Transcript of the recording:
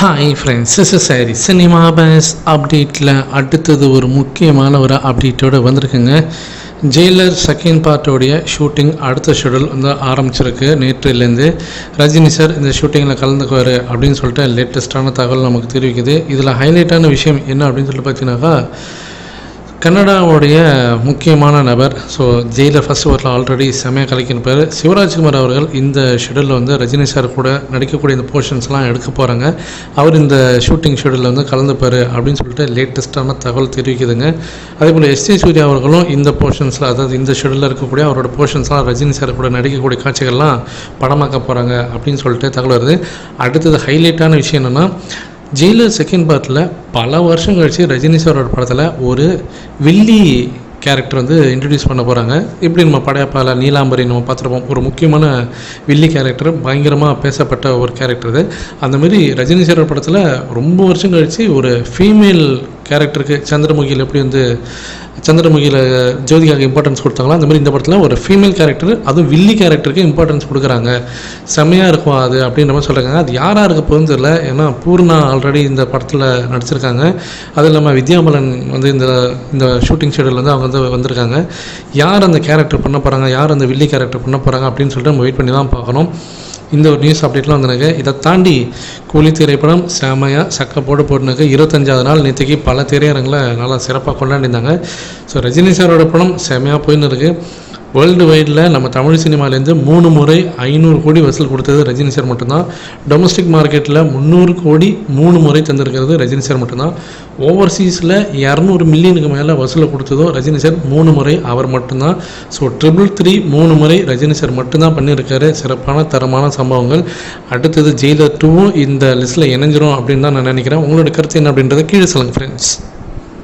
Hi friends is sorry cinema base அப்டேட்டில் அடுத்தது ஒரு முக்கியமான ஒரு அப்டேட்டோடு வந்திருக்குங்க. ஜெயிலர் செகண்ட் பார்ட்டோடைய ஷூட்டிங் அடுத்த ஷெடியூல் வந்து ஆரம்பிச்சிருக்கு. நேற்றுலேருந்து ரஜினி சார் இந்த ஷூட்டிங்கில் கலந்துக்குவார் அப்படின்னு சொல்லிட்டு லேட்டஸ்ட்டான தகவல் நமக்கு தெரிவிக்குது. இதில் ஹைலைட்டான விஷயம் என்ன அப்படின்னு சொல்லிட்டு பார்த்தீங்கன்னாக்கா கன்னடாவுடைய முக்கியமான நபர் ஸோ ஜெயிலர் ஃபஸ்ட் ஓவரில் ஆல்ரெடி செமையாக கலக்கியிருப்பார். சிவராஜ்குமார் அவர்கள் இந்த ஷெடியூலில் வந்து ரஜினி சார் கூட நடிக்கக்கூடிய இந்த போர்ஷன்ஸ்லாம் எடுக்க போகிறாங்க அவர் இந்த ஷூட்டிங் ஷெடியூலில் வந்து கலந்துப்பார் அப்படின்னு சொல்லிட்டு லேட்டஸ்ட்டான தகவல் தெரிவிக்குதுங்க. அதே போல் எஸ் சூர்யா அவர்களும் இந்த போர்ஷன்ஸில் அதாவது இந்த ஷெடியூலில் இருக்கக்கூடிய அவரோட போர்ஷன்ஸ்லாம் ரஜினி சார் கூட நடிக்கக்கூடிய காட்சிகள்லாம் படமாக்க போகிறாங்க அப்படின்னு சொல்லிட்டு தகவல் வருது. அடுத்தது ஹைலைட்டான விஷயம் என்னென்னா ஜெயிலர் செகண்ட் பார்ட்டில் பல வருஷம் கழிச்சு ரஜினி சாரோட படத்தில் ஒரு வில்லி கேரக்டர் வந்து இன்ட்ரடியூஸ் பண்ண போகிறாங்க இப்படி நம்ம படையப்பால நீலாம்பரி நம்ம பார்த்துருப்போம். ஒரு முக்கியமான வில்லி கேரக்டர் பயங்கரமாக பேசப்பட்ட ஒரு கேரக்டர் இது. அந்தமாரி ரஜினி சாரோட படத்தில் ரொம்ப வருஷம் கழிச்சு ஒரு ஃபீமேல் கேரக்டருக்கு சந்திரமுகியில் எப்படி வந்து சந்திரமுகியில் ஜோதிகாவுக்கு இம்பார்ட்டன்ஸ் கொடுத்தாங்களோ? அந்த மாதிரி இந்த படத்தில் ஒரு ஃபீமேல் கேரக்டர் அதுவும் வில்லி கேரக்டருக்கு இம்பார்ட்டன்ஸ் கொடுக்குறாங்க. செம்மையாக இருக்கும் அது அப்படின்ற மாதிரி சொல்கிறாங்க அது யாராக இருக்க போகுதுன்னு தெரியல. ஏன்னா பூர்ணா ஆல்ரெடி இந்த படத்தில் நடிச்சிருக்காங்க. அதுவும் இல்லாமல் வித்யாபலன் வந்து இந்த இந்த ஷூட்டிங் ஷெடியூல் வந்து அவங்க வந்து வந்திருக்காங்க. யார் அந்த கேரக்டர் பண்ண போகிறாங்க யார் அந்த வில்லி கேரக்டர் பண்ண போகிறாங்க அப்படின்னு சொல்லிட்டு நம்ம வெயிட் பண்ணி தான் பார்க்கணும். இந்த ஒரு நியூஸ் அப்டேட்லாம் வந்திருக்கு இதை தாண்டி கூலி திரைப்படம் செமையாக சக்க போட்டு போட்டுனுக்கு இருபத்தஞ்சாவது நாள் நேற்றுக்கு பல திரையரங்கில் நல்லா சிறப்பாக கொண்டாடிருந்தாங்க ஸோ ரஜினி சாரோட படம் செமையாக போயின்னு இருக்குது வேர்ல்டு வைடில் நம்ம தமிழ் சினிமாலேருந்து மூணு முறை ஐநூறு கோடி வசூல் கொடுத்தது ரஜினி சார் மட்டும்தான். டொமஸ்டிக் மார்க்கெட்டில் முந்நூறு கோடி மூணு முறை தந்திருக்கிறது ரஜினி சார் மட்டும்தான். ஓவர்சீஸில் இரநூறு மில்லியனுக்கு மேலே வசூலை கொடுத்ததோ ரஜினி சார் மூணு முறை அவர் மட்டும்தான். ஸோ ட்ரிபிள் த்ரீ மூணு முறை ரஜினி சார் மட்டும்தான் பண்ணியிருக்காரு. சிறப்பான தரமான சம்பவங்கள். அடுத்தது ஜெயிலர் டூவும் இந்த லிஸ்ட்டில் இணைஞ்சிரும் அப்படின்னு தான் நான் நினைக்கிறேன். உங்களோட கருத்து என்ன அப்படின்றத கீழே சொல்லுங்கள் ஃப்ரெண்ட்ஸ்